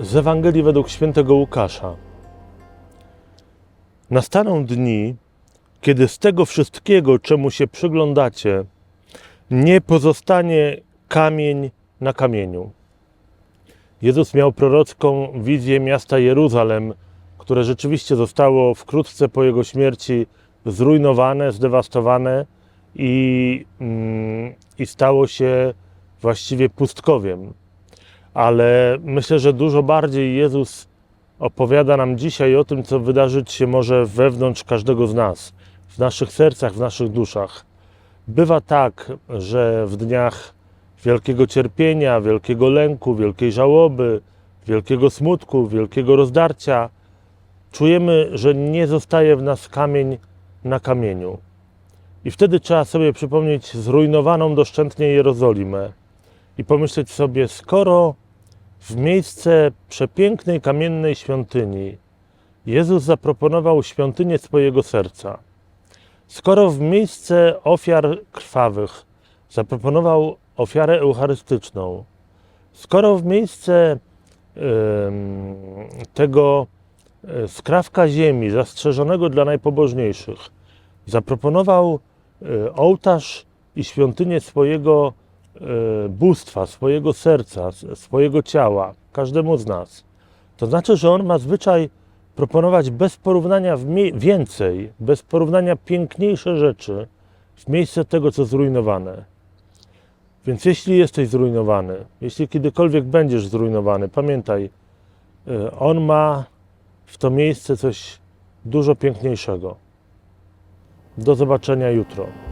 Z Ewangelii według świętego Łukasza. Nastaną dni, kiedy z tego wszystkiego, czemu się przyglądacie, nie pozostanie kamień na kamieniu. Jezus miał prorocką wizję miasta Jeruzalem, które rzeczywiście zostało wkrótce po jego śmierci zrujnowane, zdewastowane i, mm, i stało się właściwie pustkowiem. Ale myślę, że dużo bardziej Jezus opowiada nam dzisiaj o tym, co wydarzyć się może wewnątrz każdego z nas, w naszych sercach, w naszych duszach. Bywa tak, że w dniach wielkiego cierpienia, wielkiego lęku, wielkiej żałoby, wielkiego smutku, wielkiego rozdarcia, czujemy, że nie zostaje w nas kamień na kamieniu. I wtedy trzeba sobie przypomnieć zrujnowaną doszczętnie Jerozolimę i pomyśleć sobie, skoro w miejsce przepięknej kamiennej świątyni Jezus zaproponował świątynię swojego serca, skoro w miejsce ofiar krwawych zaproponował ofiarę eucharystyczną, skoro w miejsce em, tego e, skrawka ziemi zastrzeżonego dla najpobożniejszych zaproponował e, ołtarz i świątynię swojego bóstwa, swojego serca, swojego ciała, każdemu z nas. To znaczy, że on ma zwyczaj proponować bez porównania więcej, bez porównania piękniejsze rzeczy w miejsce tego, co zrujnowane. Więc jeśli jesteś zrujnowany, jeśli kiedykolwiek będziesz zrujnowany, pamiętaj, y, on ma w to miejsce coś dużo piękniejszego. Do zobaczenia jutro.